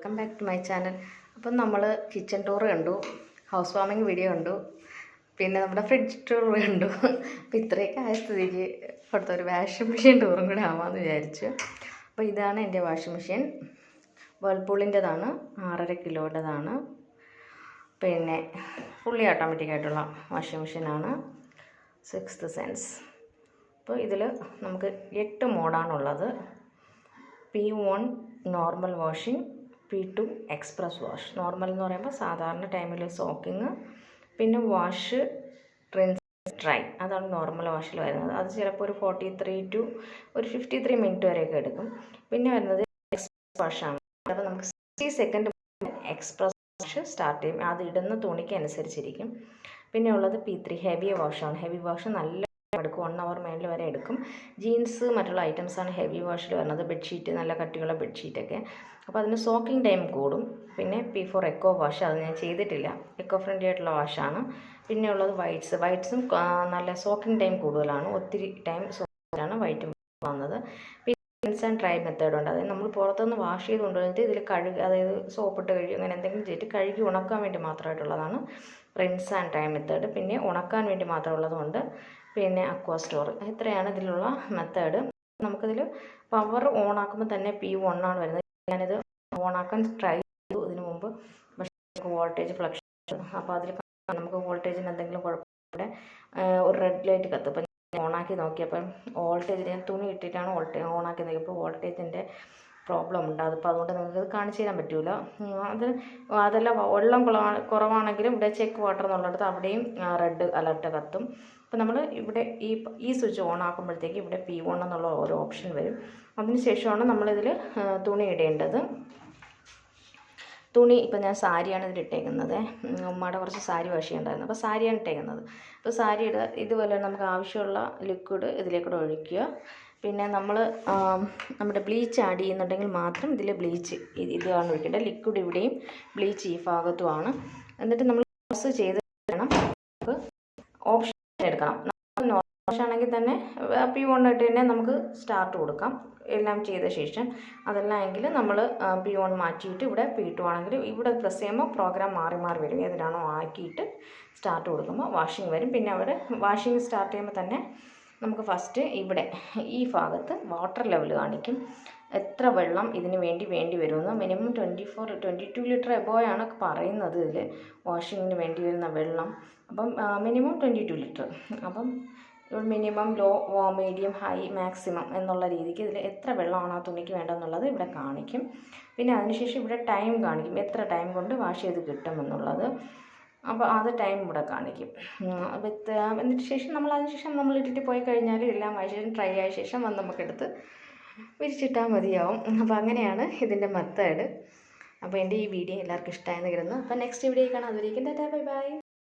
Welcome back to my channel. അപ്പം നമ്മൾ kitchen tour കണ്ടു ഹൗസ് വാമിങ് വീഡിയോ കണ്ടു പിന്നെ നമ്മുടെ ഫ്രിഡ്ജ് ടൂർ കണ്ടു. അപ്പം ഇത്രയൊക്കെ ആയ സ്ഥിതിക്ക് അടുത്ത ഒരു വാഷിംഗ് മെഷീൻ ടൂറും കൂടെ ആവാമെന്ന് വിചാരിച്ചു. അപ്പോൾ ഇതാണ് എന്റെ വാഷിംഗ് മെഷീൻ. വേൾപൂളിന്റെതാണ് ആറര കിലോയുടേതാണ്. പിന്നെ ഫുള്ളി ഓട്ടോമാറ്റിക് ആയിട്ടുള്ള വാഷിംഗ് മെഷീനാണ് സിക്സ്ത് സെൻസ്. അപ്പോൾ ഇതിൽ നമുക്ക് എട്ട് മോഡാണുള്ളത്. P one normal washing P two express wash. Normal എന്ന് പറയുമ്പോൾ സാധാരണ ടൈമിൽ സോക്കിങ് പിന്നെ വാഷ് റിൻസ് ഡ്രൈ. അതാണ് നോർമൽ വാഷിൽ വരുന്നത്. അത് ചിലപ്പോൾ ഒരു ഫോർട്ടി ത്രീ ടു ഒരു ഫിഫ്റ്റി ത്രീ മിനിറ്റ് വരെയൊക്കെ എടുക്കും. പിന്നെ വരുന്നത് എക്സ്പ്രസ് വാഷാണ് അപ്പോൾ നമുക്ക് sixty second express wash start ചെയ്യും. അത് ഇടുന്ന തുണിക്ക് അനുസരിച്ചിരിക്കും. പിന്നെ ഉള്ളത് പി ത്രീ ഹെവി വാഷാണ് ഹെവി വാഷ് നല്ല എടുക്കും. വൺ അവർ മേളിൽ വരെ എടുക്കും. ജീൻസ് മറ്റുള്ള ഐറ്റംസാണ് ഹെവി വാഷിൽ വരുന്നത്. ബെഡ്ഷീറ്റ് നല്ല കട്ടിയുള്ള ബെഡ്ഷീറ്റൊക്കെ അപ്പോൾ അതിന് സോക്കിംഗ് ടൈം കൂടും. പിന്നെ പി ഫോർ എക്കോ വാഷ് അത് ഞാൻ ചെയ്തിട്ടില്ല. എക്കോ ഫ്രണ്ട്ലി ആയിട്ടുള്ള വാഷാണ് പിന്നെ ഉള്ളത് വൈറ്റ്സ് വൈറ്റ്സും നല്ല സോക്കിംഗ് ടൈം കൂടുതലാണ്. ഒത്തിരി ടൈം സോക്കാണ് വൈറ്റും വന്നത്. പിന്നെ റിൻസ് ആൻഡ് ഡ്രൈ മെത്തേഡ് ഉണ്ട്. അതായത് നമ്മൾ പുറത്തുനിന്ന് വാഷ് ചെയ്ത് കൊണ്ടുവന്നിട്ട് ഇതിൽ കഴുകി അതായത് സോപ്പിട്ട് കഴുകി അങ്ങനെ എന്തെങ്കിലും ചെയ്തിട്ട് കഴുകി ഉണക്കാൻ വേണ്ടി മാത്രമായിട്ടുള്ളതാണ്. റിൻസ് ആൻഡ് ടൈം മെത്തേഡ് പിന്നെ ഉണക്കാൻ വേണ്ടി മാത്രമുള്ളതുകൊണ്ട് പിന്നെ അക്വാ സ്റ്റോർ ഇത്രയാണ് ഇതിലുള്ള മെത്തേഡ് നമുക്കിതിൽ പവർ ഓൺ ആക്കുമ്പോൾ തന്നെ പി വൺ ആണ് വരുന്നത്. ഞാനിത് ഓൺ ആക്കാൻ ട്രൈ ചെയ്തു. ഇതിനു മുമ്പ് പക്ഷേ നമുക്ക് വോൾട്ടേജ് ഫ്ലക്ഷൻ അപ്പോൾ അതിൽ നമുക്ക് വോൾട്ടേജിന് എന്തെങ്കിലും കുഴപ്പമില്ല ഒരു റെഡ് ലൈറ്റ് കത്തും. അപ്പം ഓണാക്കി നോക്കിയപ്പം വോൾട്ടേജ് ഞാൻ തുണി ഇട്ടിട്ടാണ് വോൾട്ടേജ് ഓണാക്കി നോക്കിയപ്പോൾ വോൾട്ടേജിന്റെ പ്രോബ്ലം ഉണ്ട്. അതിപ്പോൾ അതുകൊണ്ട് നിങ്ങൾക്ക് കാണിച്ചു തരാൻ പറ്റില്ല അത് അതല്ല വെള്ളം കുറവാണെങ്കിലും ഇവിടെ ചെക്ക് വാട്ടർ എന്നുള്ളിടത്ത് അവിടെയും റെഡ് അലർട്ട് കത്തും. അപ്പോൾ നമ്മൾ ഇവിടെ ഈ ഈ സ്വിച്ച് ഓൺ ആക്കുമ്പോഴത്തേക്ക് ഇവിടെ പി വൺ എന്നുള്ള ഒരു ഓപ്ഷൻ വരും. അതിന് ശേഷമാണ് നമ്മളിതിൽ തുണി ഇടേണ്ടത്. തുണി ഇപ്പം ഞാൻ സാരിയാണ് ഇതിൽ ഇട്ടേക്കുന്നത്. ഉമ്മയുടെ കുറച്ച് സാരി വാഷ് ചെയ്യണ്ടായിരുന്നു അപ്പോൾ സാരിയാണ് ഇട്ടേക്കുന്നത്. അപ്പോൾ സാരി ഇടുക ഇതുപോലെ നമുക്ക് ആവശ്യമുള്ള ലിക്വിഡ് ഇതിലേക്കൂടെ ഒഴിക്കുക. പിന്നെ നമ്മൾ നമ്മുടെ ബ്ലീച്ച് ആഡ് ചെയ്യുന്നുണ്ടെങ്കിൽ മാത്രം ഇതിൽ ബ്ലീച്ച് ഇതാണ് ഒഴിക്കേണ്ടത് ലിക്വിഡ് ഇവിടെയും ബ്ലീച്ച് ഈ ഭാഗത്തുമാണ്. എന്നിട്ട് നമ്മൾ ക്ലോസ് ചെയ്ത് വേണം നമുക്ക് ഓപ്ഷൻ എടുക്കണം. നോർമൽ ആണെങ്കിൽ തന്നെ പി കൊണ്ടിട്ട് തന്നെ നമുക്ക് സ്റ്റാർട്ട് കൊടുക്കാം. എല്ലാം ചെയ്ത ശേഷം അതെല്ലാം എങ്കിൽ നമ്മൾ പി മാറ്റിയിട്ട് ഇവിടെ പി ആണെങ്കിൽ ഇവിടെ പ്രസ് ചെയ്യുമ്പോൾ പ്രോഗ്രാം മാറി മാറി വരും. ഏതിനാണോ ആക്കിയിട്ട് സ്റ്റാർട്ട് കൊടുക്കുമ്പോൾ വാഷിംഗ് വരും. പിന്നെ അവിടെ വാഷിംഗ് സ്റ്റാർട്ട് ചെയ്യുമ്പോൾ തന്നെ നമുക്ക് ഫസ്റ്റ് ഇവിടെ ഈ ഭാഗത്ത് വാട്ടർ ലെവൽ കാണിക്കും. എത്ര വെള്ളം ഇതിന് വേണ്ടി വേണ്ടി വരുമെന്ന് minimum twenty four twenty two litre എബോയാണ് പറയുന്നത് ഇതിൽ വാഷിങ്ങിന് വേണ്ടി വരുന്ന വെള്ളം. അപ്പം മിനിമം ട്വന്റി ടു ലിറ്റർ അപ്പം minimum low medium high maximum എന്നുള്ള രീതിക്ക് ഇതിൽ എത്ര വെള്ളമാണ് ആ തുണിക്ക് വേണ്ടതെന്നുള്ളത് ഇവിടെ കാണിക്കും. പിന്നെ അതിനുശേഷം ഇവിടെ ടൈം കാണിക്കും. എത്ര ടൈം കൊണ്ട് വാഷ് ചെയ്ത് കിട്ടുമെന്നുള്ളത്. അപ്പോൾ അത് ടൈം ഇവിടെ കാണിക്കും. വിത്ത് എന്നിട്ട് ശേഷം നമ്മൾ അതിന് ശേഷം നമ്മൾ ഇട്ടിട്ട് പോയി കഴിഞ്ഞാൽ എല്ലാം ആയ ശേഷം ഡ്രൈ ആയ ശേഷം വന്ന് നമുക്കെടുത്ത് വിരിച്ചിട്ടാൽ മതിയാവും. അപ്പോൾ അങ്ങനെയാണ് ഇതിന്റെ മെത്തേഡ് അപ്പോൾ എന്റെ ഈ വീഡിയോ എല്ലാവർക്കും ഇഷ്ടമായെന്ന് കരുതുന്നു. അപ്പോൾ നെക്സ്റ്റ് വീഡിയോ കാണാം. അതുവരേക്കും ടാറ്റാ. Bye bye.